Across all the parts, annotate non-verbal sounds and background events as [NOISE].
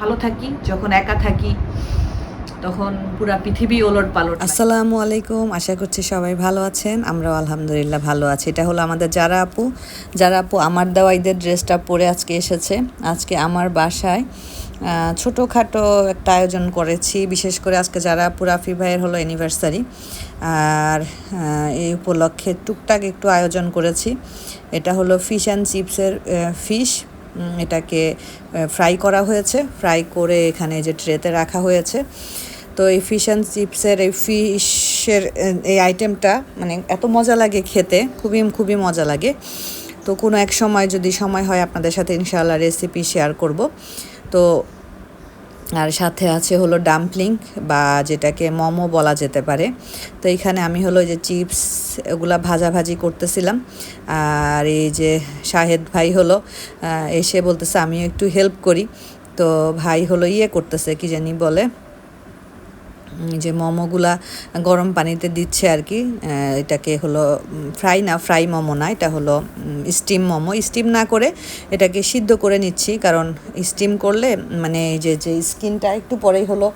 ভালো থাকি, যখন একা থাকি, তখন পুরা পৃথিবী ওলট পালট আসসালামু আলাইকুম, আশা করছি সবাই ভালো আছেন, আমরাও আলহামদুলিল্লাহ ভালো আছি। এটা হলো আমাদের যারা আপু। যারা আপু, আমার দেওয়া ঈদের ড্রেসটা পরে আজকে এসেছে। আজকে আমার বাসায় ছোটোখাটো একটা আয়োজন করেছি। বিশেষ করে আজকে যারা আপু, রাফি ভাইয়ের হলো অ্যানিভার্সারি আর এই উপলক্ষে টুকটাক একটু আয়োজন করেছি। এটা হলো ফিশ অ্যান্ড চিপসের ফিশ এটাকে ফ্রাই করা হয়েছে। ফ্রাই করে এখানে যে ট্রেতে রাখা হয়েছে। তো এই ফিশ অ্যান্ড চিপসের এই ফিশের এই আইটেমটা মানে এত মজা লাগে খেতে। খুবই খুবই মজা লাগে। তো কোনো এক সময় যদি সময় হয়, আপনাদের সাথে ইনশাআল্লাহ রেসিপি শেয়ার করব। তো আর সাথে আছে হলো ডাম্পলিং বা যেটাকে মোমো বলা যেতে পারে। তো এখানে আমি হলো যে চিপস এগুলা ভাজাভাজি করতেছিলাম। আর এই যে শাহেদ ভাই হলো এসে বলতেছে আমিও একটু হেল্প করি। তো ভাই হলো ইয়ে করতেছে, কি জানি বলে যে মোমোগুলা গরম পানিতে দিচ্ছে আর কি এটাকে হলো ফ্রাই না, ফ্রাই মোমো না, এটা হলো স্টিম মোমো। স্টিম না করে এটাকে সিদ্ধ করে নিচ্ছি, কারণ স্টিম করলে মানে যে যে স্কিনটা একটু পরেই হলো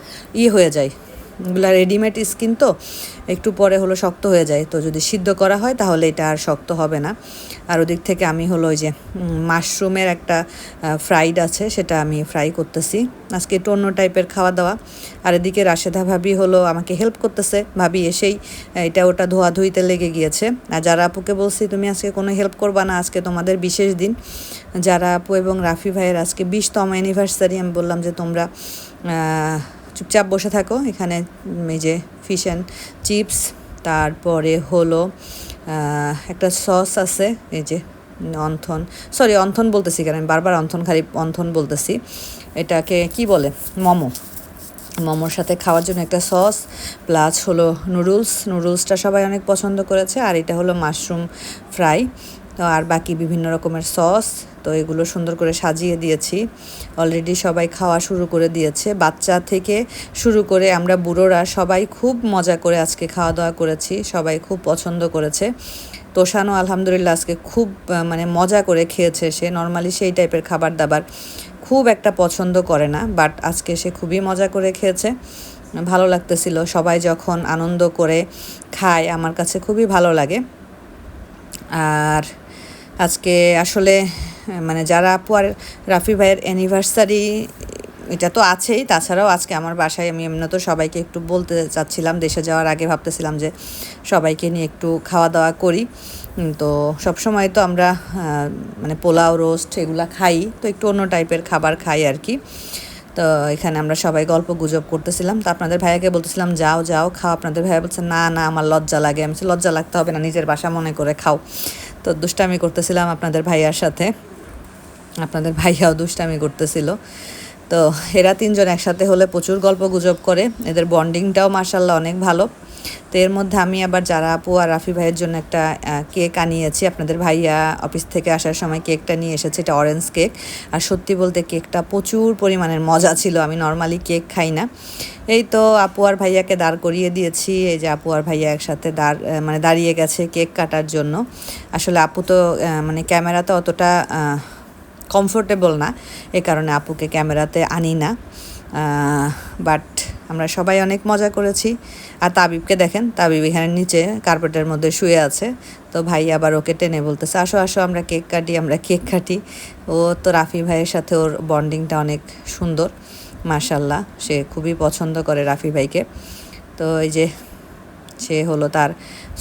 ইয়ে হয়ে যায়। এগুলো রেডিমেড স্কিন তো একটু পরে হলো শক্ত হয়ে যায়। তো যদি সিদ্ধ করা হয় তাহলে এটা আর শক্ত হবে না। আর ওদিক থেকে আমি হলো ওই যে মাশরুমের একটা ফ্রাইড আছে, সেটা আমি ফ্রাই করতেছি। আজকে একটু অন্য টাইপের খাওয়া দাওয়া আর এদিকে রাশেদা ভাবি হলো আমাকে হেল্প করতেছে। ভাবি এসেই এটা ওটা ধোয়াধুইতে লেগে গিয়েছে। আর যারা আপুকে বলছি, তুমি আজকে কোনো হেল্প করবা না, আজকে তোমাদের বিশেষ দিন। যারা আপু এবং রাফি ভাইয়ের আজকে বিশতম অ্যানিভার্সারি আমি বললাম যে তোমরা চুপচাপ বসে থাকো। এখানে এই যে ফিশ অ্যান্ড চিপস তারপরে হলো একটা সস আছে, এই যে অন্থন। সরি অন্থন বলতেছি কেন? আমি বারবার অন্থন খালি অন্থন বলতেছি। এটাকে কি বলে? মোমো। মোমোর সাথে খাওয়ার জন্য একটা সস প্লাস হলো নুডলস নুডলসটা সবাই অনেক পছন্দ করেছে, আর এটা হলো মাশরুম ফ্রাই তো আর বাকি বিভিন্ন রকমের সস, তো এগুলো সুন্দর করে সাজিয়ে দিয়েছি। অলরেডি সবাই খাওয়া শুরু করে দিয়েছে। বাচ্চা থেকে শুরু করে আমরা বুড়োরা সবাই খুব মজা করে আজকে খাওয়া দাওয়া করেছি, সবাই খুব পছন্দ করেছে। তোষানো আলহামদুলিল্লাহ আজকে খুব মানে মজা করে খেয়েছে সে। নর্মালি সেই টাইপের খাবার দাবার খুব একটা পছন্দ করে না বাট আজকে সে খুবই মজা করে খেয়েছে। ভালো লাগতেছিল। সবাই যখন আনন্দ করে খায়, আমার কাছে খুবই ভালো লাগে। আর আজকে আসলে মানে যারা আপু আর রাফি ভাইয়ের অ্যানিভার্সারি এটা তো আছেই। তাছাড়াও আজকে আমার বাসায় আমি এমনি তো সবাইকে একটু বলতে চাচ্ছিলাম, দেশে যাওয়ার আগে ভাবতেছিলাম যে সবাইকে নিয়ে একটু খাওয়া দাওয়া করি তো সব সময় তো আমরা মানে পোলাও, রোস্ট এগুলা খাই, তো একটু অন্য টাইপের খাবার খাই আর কি। তো এখানে আমরা সবাই গল্প গুজব করতেছিলাম। তো আপনাদের ভাইয়াকে বলতেছিলাম, যাও যাও, খাও। আপনাদের ভাইয়া বলছে, না না, আমার লজ্জা লাগে। আমি লজ্জা লাগতে হবে না, নিজের বাসা মনে করে খাও। তো দুষ্টামি করতেছিলাম আপনাদের ভাইয়ার সাথে। আপনাদের ভাইয়াও দুষ্টামি করতেছিল। তো এরা তিনজন একসাথে হলে প্রচুর গল্প গুজব করে। এদের বন্ডিংটাও মার্শাল্লাহ অনেক ভালো। তো এর মধ্যে আমি আবার যারা আপু আর রাফি ভাইয়ের জন্য একটা কেক আনিয়েছি, আপনাদের ভাইয়া অফিস থেকে আসার সময় কেকটা নিয়ে এসেছে, এটা অরেঞ্জ কেক। আর সত্যি বলতে কেকটা প্রচুর পরিমাণের মজা ছিল, আমি নর্মালি কেক খাই না। এই তো আপু আর ভাইয়াকে দাঁড় করিয়ে দিয়েছি, এই যে আপু আর ভাইয়া একসাথে দাঁড় মানে দাঁড়িয়ে গেছে কেক কাটার জন্য। আসলে আপু তো মানে ক্যামেরাতে অতটা কমফোর্টেবল না, এ কারণে আপুকে ক্যামেরাতে আনি না। বাট আমরা সবাই অনেক মজা করেছি। আর তাবিবকে দেখেন, তাবিব এখানে নিচে কার্পেটের মধ্যে শুয়ে আছে। তো ভাই আবার ওকে টেনে বলতেছে, আসো আসো, আমরা কেক কাটি, আমরা কেক কাটি। ও তো রাফি ভাইয়ের সাথে ওর বন্ডিংটা অনেক সুন্দর মার্শাল্লাহ সে খুবই পছন্দ করে রাফি ভাইকে। তো এই যে সে হলো তার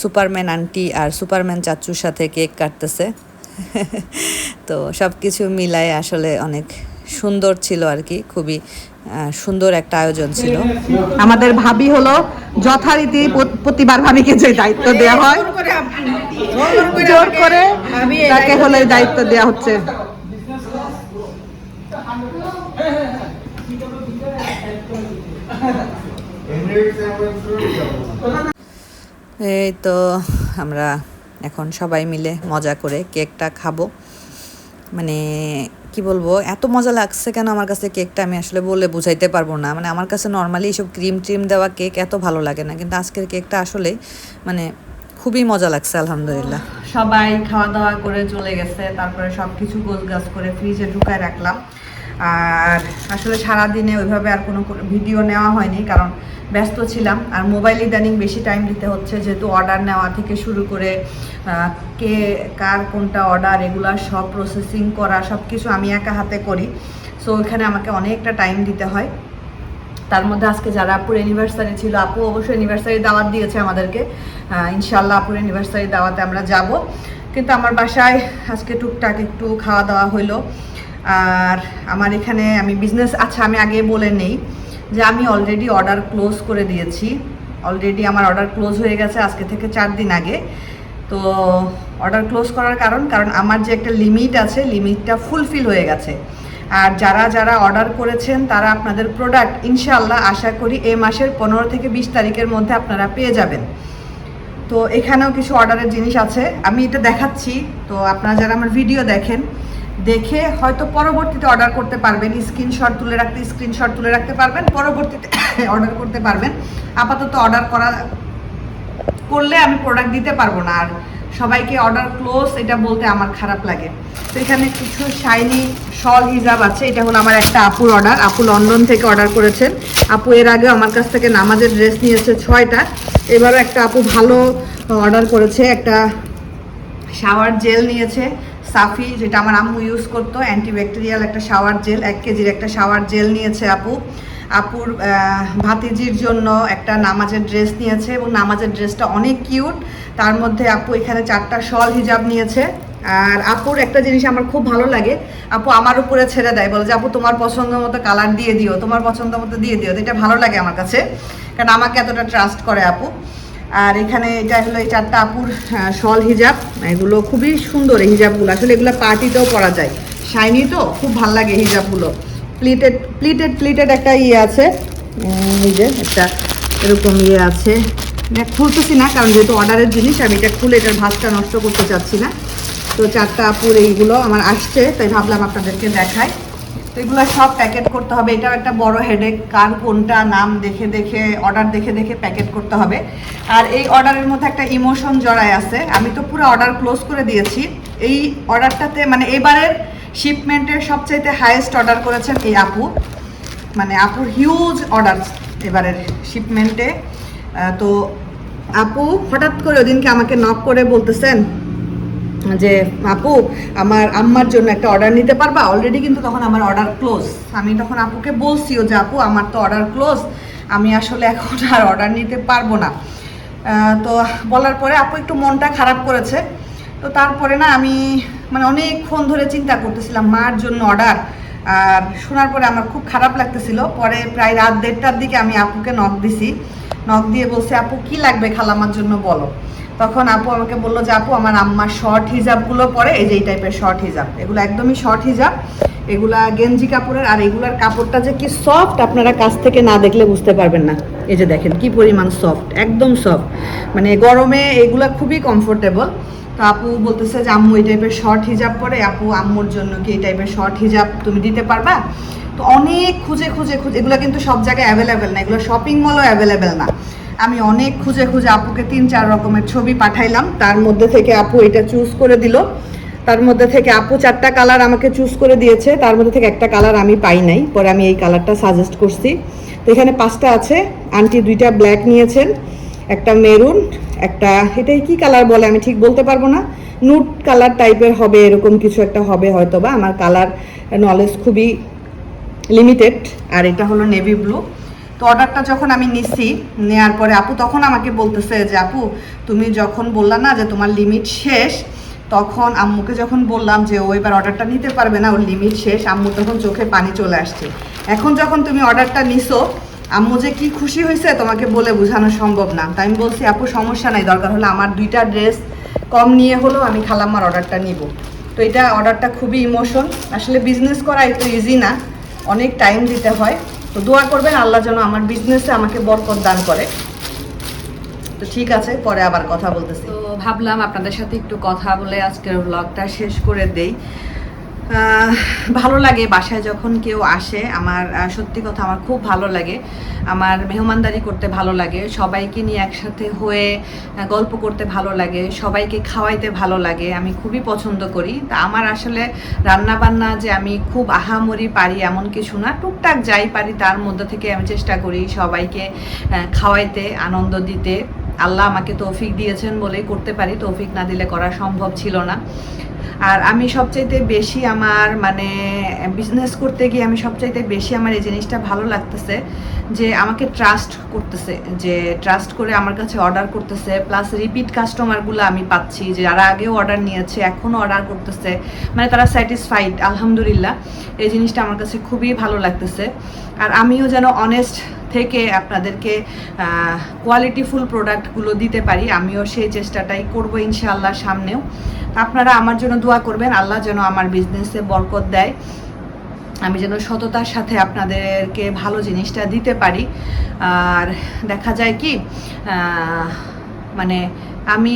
সুপারম্যান আন্টি আর সুপারম্যান চাচুর সাথে কেক কাটতেছে। [LAUGHS] তো সব কিছু মিলায় আসলে অনেক সুন্দর ছিল আর কি, খুবই সুন্দর একটা আয়োজন ছিল। আমাদের ভাবি হলো যথারীতি প্র- প্রতিবার ভাবিকে যে দায়িত্ব দেওয়া হয় জোর করে তাকে হলে দায়িত্ব দেওয়া হচ্ছে। এই তো আমরা এখন সবাই মিলে মজা করে কেকটা খাব। মানে কি বলব, এত মজা লাগছে কেন আমার কাছে কেকটা আমি আসলে বলে বুঝাইতে পারব না। মানে আমার কাছে নর্মালি এইসব ক্রিম ট্রিম দেওয়া কেক এত ভালো লাগে না, কিন্তু আজকের কেকটা আসলে মানে খুবই মজা লাগছে, আলহামদুলিল্লাহ। সবাই খাওয়া দাওয়া করে চলে গেছে, তারপরে সব কিছু গোছ গাছ করে ফ্রিজে ঢুকায় রাখলাম। আর আসলে সারাদিনে ওইভাবে আর কোনো ভিডিও নেওয়া হয়নি, কারণ ব্যস্ত ছিলাম। আর মোবাইল ইদানিং বেশি টাইম দিতে হচ্ছে, যেহেতু অর্ডার নেওয়া থেকে শুরু করে কে কার কোনটা অর্ডার এগুলা সব প্রসেসিং করা সব কিছু আমি একা হাতে করি। সো ওইখানে আমাকে অনেকটা টাইম দিতে হয়। তার মধ্যে আজকে যারা আপুর অ্যানিভার্সারি ছিল, আপু অবশ্যই অ্যানিভার্সারি দাওয়াত দিয়েছে আমাদেরকে। ইনশাল্লাহ আপুর অ্যানিভার্সারি দাওয়াতে আমরা যাব। কিন্তু আমার বাসায় আজকে টুকটাক একটু খাওয়া দাওয়া হইল। আর আমার এখানে আমি বিজনেস আচ্ছা আমি আগে বলে নেই যে আমি অলরেডি অর্ডার ক্লোজ করে দিয়েছি। অলরেডি আমার অর্ডার ক্লোজ হয়ে গেছে আজকে থেকে চার দিন আগে। তো অর্ডার ক্লোজ করার কারণ কারণ আমার যে একটা লিমিট আছে লিমিটটা ফুলফিল হয়ে গেছে। আর যারা যারা অর্ডার করেছেন, তারা আপনাদের প্রোডাক্ট ইনশাল্লাহ আশা করি এ মাসের পনেরো থেকে বিশ তারিখের মধ্যে আপনারা পেয়ে যাবেন। তো এখানেও কিছু অর্ডারের জিনিস আছে। আমি এটা দেখাচ্ছি। তো আপনারা যারা আমার ভিডিও দেখেন দেখে হয়তো পরবর্তীতে অর্ডার করতে পারবেন স্ক্রিনশট তুলে রাখতে স্ক্রিনশট তুলে রাখতে পারবেন, পরবর্তীতে [COUGHS] অর্ডার করতে পারবেন। আপাতত অর্ডার করা, করলে আমি প্রোডাক্ট দিতে পারব না। আর সবাইকে অর্ডার ক্লোজ এটা বলতে আমার খারাপ লাগে। তো এখানে কিছু শাইনি শল হিজাব আছে, এটা হলো আমার একটা আপুর অর্ডার আপু লন্ডন থেকে অর্ডার করেছেন। আপু এর আগে আমার কাছ থেকে নামাজের ড্রেস নিয়েছে ছয়টা। এবারও একটা আপু ভালো অর্ডার করেছে, একটা শাওয়ার জেল নিয়েছে। সাফি, যেটা আমার আম্মু ইউজ করতো অ্যান্টিব্যাকটেরিয়াল একটা শাওয়ার জেল এক কেজির একটা শাওয়ার জেল নিয়েছে আপু। আপুর ভাতিজির জন্য একটা নামাজের ড্রেস নিয়েছে এবং নামাজের ড্রেসটা অনেক কিউট তার মধ্যে আপু এখানে চারটা শল হিজাব নিয়েছে। আর আপুর একটা জিনিস আমার খুব ভালো লাগে, আপু আমার উপরে ছেড়ে দেয়, বলে যে, আপু, তোমার পছন্দ মতো কালার দিয়ে দিও, তোমার পছন্দ মতো দিয়ে দিও। এটা ভালো লাগে আমার কাছে, কারণ আমাকে এতটা ট্রাস্ট করে আপু। আর এখানে এটা হলো, এই চারটা আপুর শল হিজাব। এগুলো খুবই সুন্দর এই হিজাবগুলো। আসলে এগুলো পার্টিতেও পরা যায়। শাইনি তো, খুব ভালো লাগে হিজাবগুলো। প্লিটেড প্লিটেড প্লিটেড একটা ইয়ে আছে। এই যে একটা এরকম ইয়ে আছে। এটা খুলতেছি না, কারণ যেহেতু অর্ডারের জিনিস, আমি এটা খুলে এটার ভাতটা নষ্ট করতে চাচ্ছি না। তো চারটা আপুর এইগুলো আমার আসছে, তাই ভাবলাম আপনাদেরকে দেখাই। তো এগুলো সব প্যাকেট করতে হবে। এটাও একটা বড় হেডেক কার কোনটা নাম দেখে দেখে অর্ডার দেখে দেখে প্যাকেট করতে হবে। আর এই অর্ডারের মধ্যে একটা ইমোশন জড়ায় আছে। আমি তো পুরো অর্ডার ক্লোজ করে দিয়েছি। এই অর্ডারটাতে মানে এবারের শিপমেন্টের সবচাইতে হাইয়েস্ট অর্ডার করেছেন এই আপু। মানে আপুর হিউজ অর্ডার এবারের শিপমেন্টে তো আপু হঠাৎ করে ওদিনকে আমাকে নক করে বলতেছেন যে, আপু, আমার আম্মার জন্য একটা অর্ডার নিতে পারবা? অলরেডি কিন্তু তখন আমার অর্ডার ক্লোজ আমি তখন আপুকে বলছিও যে, আপু, আমার তো অর্ডার ক্লোজ আমি আসলে এখন [LAUGHS] আর অর্ডার নিতে পারব না। তো বলার পরে আপু একটু মনটা খারাপ করেছে। তো তারপরে না আমি মানে অনেকক্ষণ ধরে চিন্তা করতেছিলাম, মার জন্য অর্ডার আর শোনার পরে আমার খুব খারাপ লাগতেছিল। পরে প্রায় রাত দেড়টার দিকে আমি আপুকে নখ দিছি। নখ দিয়ে বলছে, আপু, কি লাগবে খালামার জন্য বলো? তখন আপু আমাকে বলল যে, আপু, আমার আম্মার শর্ট হিজাবগুলো পরে, এই যে এই টাইপের শর্ট হিজাব, এগুলো একদমই শর্ট হিজাব। এগুলা গেঞ্জি কাপড়ের, আর এগুলার কাপড়টা যে কি সফট আপনারা কাছ থেকে না দেখলে বুঝতে পারবেন না। এই যে দেখেন, কি পরিমাণ সফট একদম সফট মানে গরমে এগুলা খুবই কমফোর্টেবল তো আপু বলতেছে যে, আম্মু, এই টাইপের শর্ট হিজাব পরে, আপু, আম্মুর জন্য কি এই টাইপের শর্ট হিজাব তুমি দিতে পারবা? তো অনেক খুঁজে খুঁজে খুঁজে, এগুলো কিন্তু সব জায়গায় অ্যাভেলেবেল না, এগুলো শপিং মলও অ্যাভেলেবেল না। আমি অনেক খুঁজে খুঁজে আপুকে তিন, চার রকমের ছবি পাঠাইলাম, তার মধ্যে থেকে আপু এটা চুজ করে দিল। তার মধ্যে থেকে আপু চারটা কালার আমাকে চুজ করে দিয়েছে, তার মধ্যে থেকে একটা কালার আমি পাই নাই, পরে আমি এই কালারটা সাজেস্ট করছি। তো এখানে পাঁচটা আছে আন্টি দুইটা ব্ল্যাক নিয়েছেন, একটা মেরুন একটা, এটাই কি কালার বলে আমি ঠিক বলতে পারব না। নুট কালার টাইপের হবে, এরকম কিছু একটা হবে হয়তো বা আমার কালার নলেজ খুবই লিমিটেড আর এটা হলো নেভি ব্লু তো অর্ডারটা যখন আমি নিছি নেওয়ার পরে আপু তখন আমাকে বলতেছে যে, আপু, তুমি যখন বললা না যে তোমার লিমিট শেষ, তখন আম্মুকে যখন বললাম যে, ও এবার অর্ডারটা নিতে পারবে না, ওর লিমিট শেষ, আম্মু তখন চোখে পানি চলে আসছে। এখন যখন তুমি অর্ডারটা নিছো, আম্মু যে কি খুশি হয়েছে তোমাকে বলে বোঝানো সম্ভব না। তাই আমি বলছি, আপু, সমস্যা নাই, দরকার হলে আমার দুইটা ড্রেস কম নিয়ে হলেও আমি খালাম্মার অর্ডারটা নিব। তো এটা অর্ডারটা খুবই ইমোশন আসলে বিজনেস করা এত ইজি না। অনেক টাইম দিতে হয়। তো দোয়া করবেন, আল্লাহ যেন আমার বিজনেসে আমাকে বরকত দান করে। তো ঠিক আছে, পরে আবার কথা বলতেছি। তো ভাবলাম আপনাদের সাথে একটু কথা বলে আজকের ব্লগটা শেষ করে দেই। ভালো লাগে বাসায় যখন কেউ আসে, আমার সত্যি কথা আমার খুব ভালো লাগে। আমার মেহমানদারি করতে ভালো লাগে, সবাইকে নিয়ে একসাথে হয়ে গল্প করতে ভালো লাগে, সবাইকে খাওয়াইতে ভালো লাগে, আমি খুবই পছন্দ করি। তা আমার আসলে রান্না বান্না যে আমি খুব আহামরি পারি এমন কিছু না, টুকটাক যাই পারি তার মধ্যে থেকে আমি চেষ্টা করি সবাইকে খাওয়াইতে, আনন্দ দিতে। আল্লাহ আমাকে তৌফিক দিয়েছেন বলেই করতে পারি, তৌফিক না দিলে করা সম্ভব ছিল না। আর আমি সবচাইতে বেশি আমার মানে বিজনেস করতে গিয়ে আমি সবচাইতে বেশি আমার এই জিনিসটা ভালো লাগতেছে যে আমাকে ট্রাস্ট করতেছে, যে ট্রাস্ট করে আমার কাছে অর্ডার করতেছে প্লাস রিপিট কাস্টমারগুলো আমি পাচ্ছি, যে যারা আগেও অর্ডার নিয়েছে এখনও অর্ডার করতেছে মানে তারা স্যাটিসফাইড আলহামদুলিল্লাহ। এই জিনিসটা আমার কাছে খুবই ভালো লাগতেছে। আর আমিও যেন অনেস্ট থেকে আপনাদেরকে কোয়ালিটিফুল প্রোডাক্টগুলো দিতে পারি, আমিও সেই চেষ্টাটাই করব ইনশাআল্লাহ সামনেও। আপনারা আমার জন্য দোয়া করবেন, আল্লাহ যেন আমার বিজনেসে বরকত দেয়। আমি যেন সততার সাথে আপনাদেরকে ভালো জিনিসটা দিতে পারি। আর দেখা যায় কি মানে আমি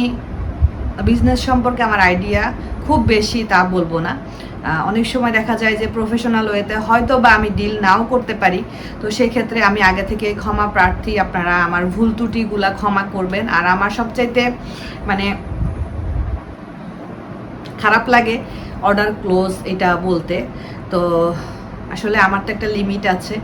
বিজনেস সম্পর্কে আমার আইডিয়া খুব বেশি তা বলব না। অনেক সময় দেখা যায় যে প্রফেশনাল ওয়েতে হয়তো বা আমি ডিল নাও করতে পারি। তো সেই ক্ষেত্রে আমি আগে থেকে ক্ষমা প্রার্থী, আপনারা আমার ভুল ত্রুটিগুলা ক্ষমা করবেন। আর আমার সবচাইতে মানে খারাপ লাগে অর্ডার ক্লোজ এটা বলতে। তো আসলে আমার তো একটা লিমিট আছে।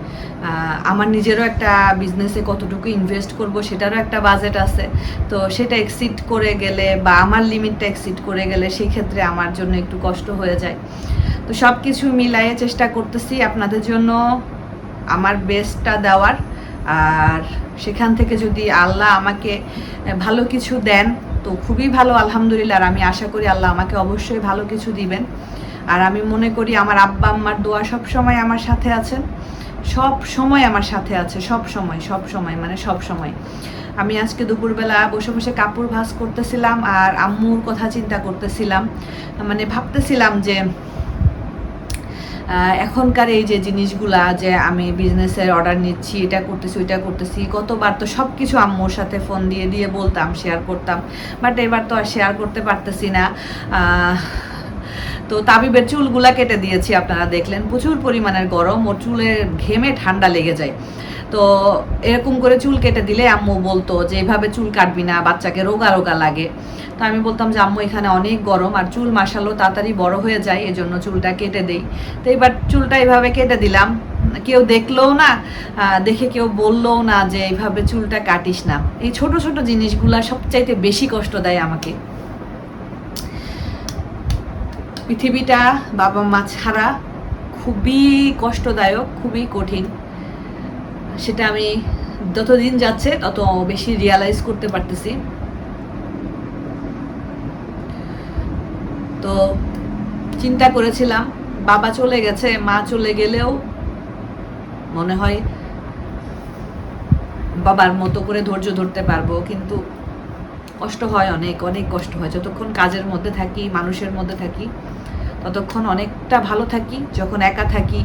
আমার নিজেরও একটা বিজনেসে কতটুকু ইনভেস্ট করব সেটারও একটা বাজেট আছে। তো সেটা এক্সিড করে গেলে বা আমার লিমিটটা এক্সিড করে গেলে সেই ক্ষেত্রে আমার জন্য একটু কষ্ট হয়ে যায়। তো সব কিছু মিলাইয়ে চেষ্টা করতেছি আপনাদের জন্য আমার বেস্টটা দেওয়ার। আর সেখান থেকে যদি আল্লাহ আমাকে ভালো কিছু দেন তো খুবই ভালো, আলহামদুলিল্লাহ। আর আমি আশা করি আল্লাহ আমাকে অবশ্যই ভালো কিছু দিবেন। আর আমি মনে করি আমার আব্বা, আম্মার দোয়া সব সময় আমার সাথে আছেন। সব সময় আমার সাথে আছে, সব সময় সব সময় মানে সব সময়। আমি আজকে দুপুরবেলা বসে বসে কাপড় ভাস করতেছিলাম আর আম্মুর কথা চিন্তা করতেছিলাম। মানে ভাবতেছিলাম যে এখনকার এই যে জিনিসগুলা যে আমি বিজনেসের অর্ডার নিচ্ছি, এটা করতেছি, ওইটা করতেছি, কতবার তো সব কিছু আম্মুর সাথে ফোন দিয়ে দিয়ে বলতাম শেয়ার করতাম। বাট এবার তো আর শেয়ার করতে পারতেছি না। তো তাবিবের চুলগুলা কেটে দিয়েছি, আপনারা দেখলেন। প্রচুর পরিমাণের গরম ও চুলে ঘেমে ঠান্ডা লেগে যায়। তো এরকম করে চুল কেটে দিলে আম্মু বলতো যে এইভাবে চুল কাটবি না, বাচ্চাকে রোগা রোগা লাগে। তো আমি বলতাম যে, আম্মু, এখানে অনেক গরম আর চুল মাসালো তাড়াতাড়ি বড় হয়ে যায়, এজন্য চুলটা কেটে দেই। তো এবার চুলটা এইভাবে কেটে দিলাম। কেউ দেখলেও না দেখে কেউ বললেও না যে এইভাবে চুলটা কাটিস না। এই ছোট ছোট জিনিসগুলা সবচাইতে বেশি কষ্ট দেয় আমাকে। পৃথিবীটা বাবা মা ছাড়া খুবই কষ্টদায়ক, খুবই কঠিন। সেটা আমি যত দিন যাচ্ছে, তত বেশি রিয়ালাইজ করতে পারতেছি। তো চিন্তা করেছিলাম, বাবা চলে গেছে, মা চলে গেলেও মনে হয় বাবার মতো করে ধৈর্য ধরতে পারব, কিন্তু কষ্ট হয় অনেক অনেক কষ্ট হয়। যতক্ষণ কাজের মধ্যে থাকি, মানুষের মধ্যে থাকি, ততক্ষণ অনেকটা ভালো থাকি, যখন একা থাকি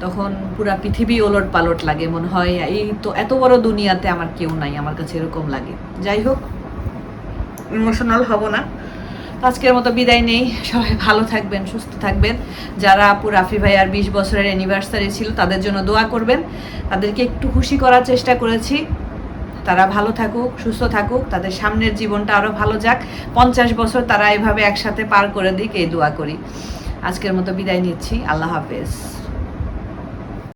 তখন পুরা পৃথিবী ওলট পালট লাগে, মনে হয় এই তো এত বড় দুনিয়াতে আমার কেউ নাই, আমার কাছে এরকম লাগে। যাই হোক ইমোশনাল হব না। আজকের মতো বিদায় নেই। সবাই ভালো থাকবেন, সুস্থ থাকবেন। যারা আপু রাফি ভাইয়ার বিশ বছরের অ্যানিভার্সারি ছিল, তাদের জন্য দোয়া করবেন। তাদেরকে একটু খুশি করার চেষ্টা করেছি। তারা ভালো থাকুক, সুস্থ থাকুক, তাদের সামনের জীবনটা আরও ভালো যাক। পঞ্চাশ বছর তারা এভাবে একসাথে পার করে দিক, এই দোয়া করি। আজকের মতো বিদায় নিচ্ছি। আল্লাহ হাফেজ।